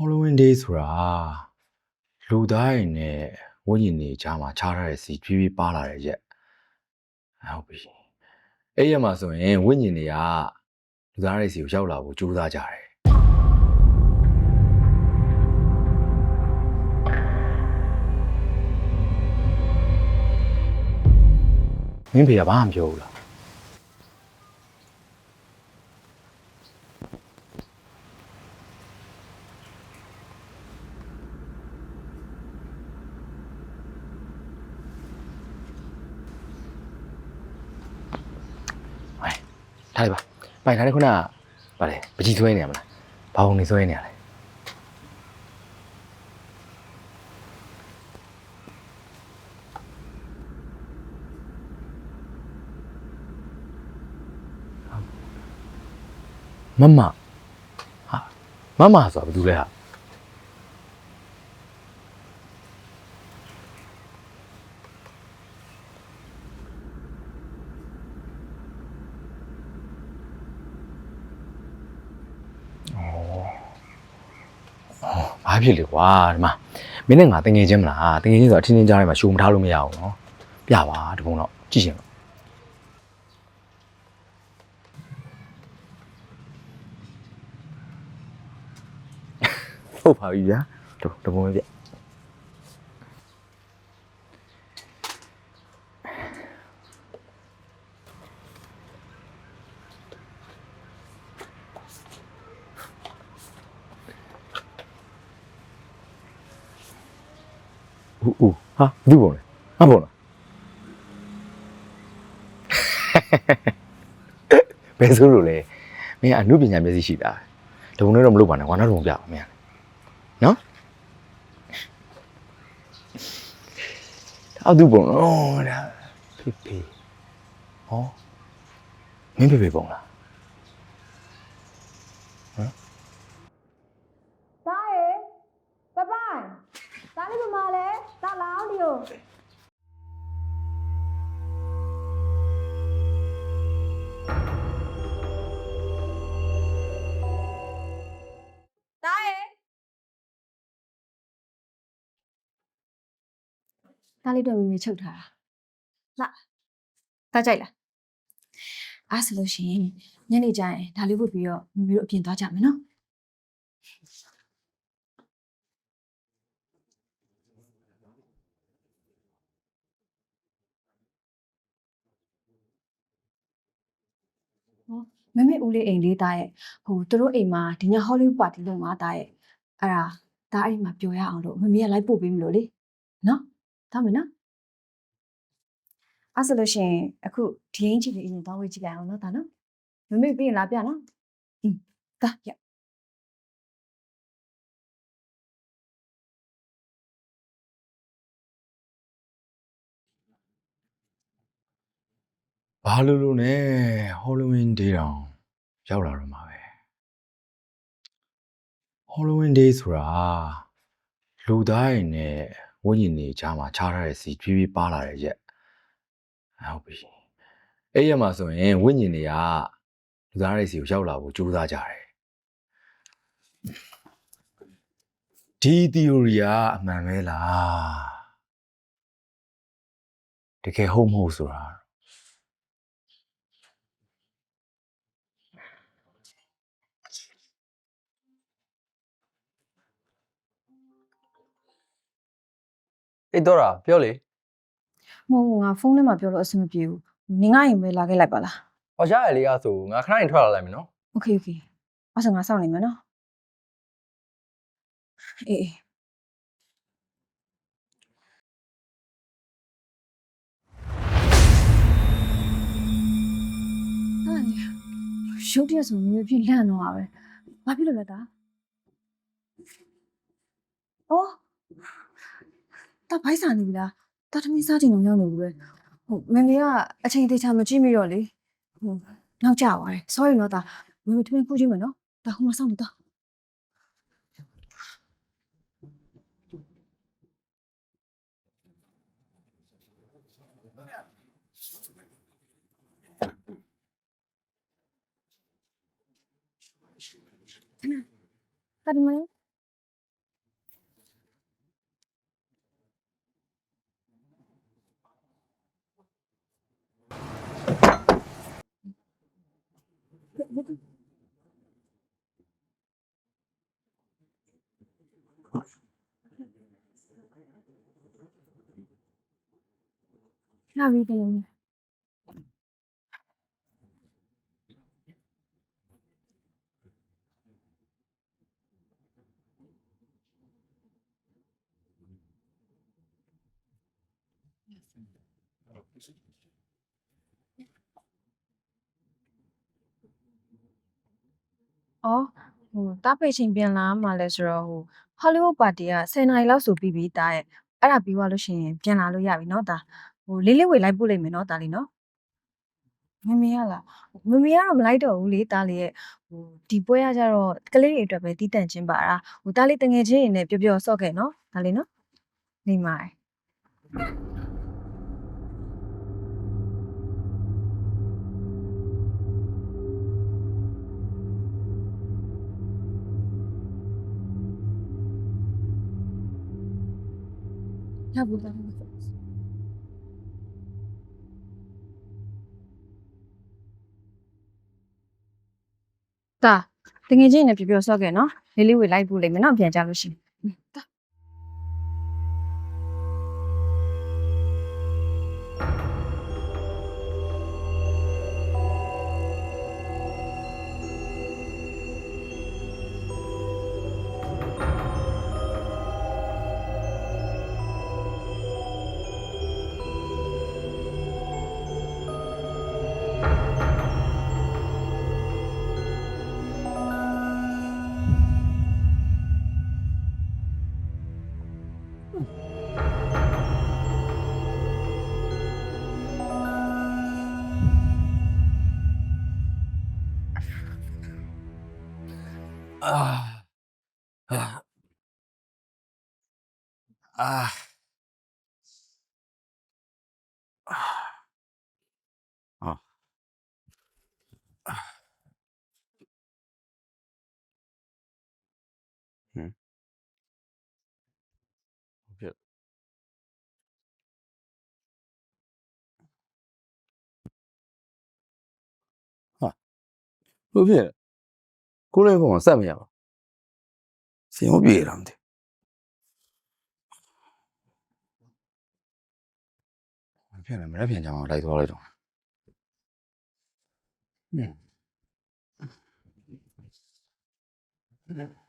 Halloween Day ဆိုတာလူသားတွေနဲ့ဝိညာဉ်တွေကြားမှာခြားထားတဲ့စီဖြည်းဖြည်းပါလာတဲ့ရက်ဟုတ်ပြီအဲ့ရက်မှာဆိုရင်ဝိညာဉ်တွေကလူသားတွေစီကိုရောက်လာဖို့ကြိုးစားကြတယ်မင်းဖေကဘာမှမပြောဘူးလား ဟဲ့ ထားလိုက်ပါပိုင်ထားတဲ့ခုနကဗါလေပကြီးဆွဲနေရမလားဘာုံနေဆွဲနေရလဲမမဟာမမဆိုတာဘာတူလဲဟာဘာ ဖြစ်လဲကွာဒီမှာမင်းနဲ့ငါတငယ်ချင်းမလားတငယ်ချင်းဆိုတော့အထင်းချင်းကြားထဲမှာရှိုးမထားလို့မရအောင်နော်ပြပါတပုံတော့ကြည့်ရှင်လို့ဟုတ်ပါပြီဗျာတတပုံပဲပြ ဦးဦးဟာဘူးပုံလဲငါပုံလားဘယ်ဆိုလို့လဲမင်းကအမှုပညာမျက်စိရှိတာတပုံနဲ့တော့မလုပ်ပါနဲ့ကွာနောက်တပုံပြပါမင်းကနော်အောက်သူပုံတော့ဒါဖေဖေဟောမင်းဖေဖေပုံလား သားလေးတော့မမေချုပ်ထားတာလာသားကြိုက်လားအားဆိုလို့ရှိရင်ညနေကျရင်ဒါလေးဝတ်ပြီးတော့မမေတို့အပြင်သွားကြမယ်နော်မမေဦးလေးအိမ်လေးတားရဲ့ဟိုသူတို့အိမ်မှာဒီညဟောလိဝုဒ်ပါတီလုပ်မှာတားရဲ့အဲ့ဒါဒါအိမ်မှာပျော်ရအောင်လို့မမေကလိုက်ပို့ပေးမလို့လေနော် သားမယ်နော်အဲ့ဆိုလို့ရှရင်အခုဒီအင်ကြီးလေးအရင်သွားဝေးကြည့်လိုက်အောင်နော်ဒါနော်မမေပြီးရင်လာပြနော်ဟင်းဒါရဘာလို့လို့ ਨੇ Halloween Day တောင်ရောက်လာတော့မှာပဲ Halloween Day ဆိုတာလူသားတွေနဲ့ ဝိညာဉ်တွေကြားမှာခြားထားတဲ့စီဖြည်းဖြည်းပါလာတဲ့ရက်ဟုတ်ပြီအဲ့ရက်မှာဆိုရင်ဝိညာဉ်တွေကလူသားတွေစီကိုရောက်လာဖို့ကြိုးစားကြတယ်ဒီ theory ကအမှန်ပဲလားတကယ်ဟုတ်မဟုတ်ဆိုတာ အေးတော့တာပြောလေ မဟုတ်ငါဖုန်းထဲမှာပြောလို့အဆင်မပြေဘူးနင်ကရင်ပဲလာခဲ့လိုက်ပါလား ဟောရရလေးအားဆိုငါခဏရင်ထွက်လာလိုက်မယ်နော် โอเคโอเคအဲ့ဆိုငါစောင့်နေမယ်နော်အေးအေးဟာရုပ်တရက်ဆိုမျိုးဖြစ်လန့်တော့တာပဲဘာဖြစ်လို့လဲတာအော် တာဖိုက်စာနေပြီလားတာသမီးစားချိန်တော့ရောက်နေပြီပဲဟုတ်မမေကအချိန်သေးချာမကြည့်မိတော့လေဟုတ်နောက်ကျသွားတယ် sorry နော်တာမမေထမင်းဖူးကြည့်မယ်နော်တာဟိုမှာစောင့်နေတာတာဒီမလေး ပြီတင် ။အော်ဟိုတားဖေချင်းပြန်လာမှလဲဆိုတော့ဟိုဟောလိဝုဒ်ပါတီက10နာရီလောက်ဆိုပြီးပြီတားရဲ့အဲ့ဒါပြီးသွားလို့ရှိရင်ပြန်လာလို့ရပြီเนาะတာ ဟိုလေးလေးဝေလိုက်ပို့လိုက်မယ်နော်တာလီနော်မမေရလားမမေကတော့မလိုက်တော့ဘူးလေတားလေးရဲ့ဟိုဒီပွဲကကြတော့ကလေးတွေအတွက်ပဲတီးတန့်ချင်းပါတာဟိုတားလေးတငယ်ချင်းတွေနဲ့ပျော်ပျော်ဆော့ခဲ့နော်ဒါလေးနော်နေပါရဘူးတားလေး တာတငယ်ချင်းနဲ့ပြပြဆော့ခဲ့နော်လေးလေးဝေလိုက်ပို့လိုက်မယ်နော်ပြန်ကြလို့ရှိရင် တာအာအာအာအာဟမ်ဟုတ်ဖြစ်ဟုတ်ဖြစ် ကိုလေးကောင်ဆက်မရပါစင်မပြေတာမသိဘူးဖြစ်နေမရက်ပြန်ကြအောင်လိုက်သွားလိုက်တော့ဟင်း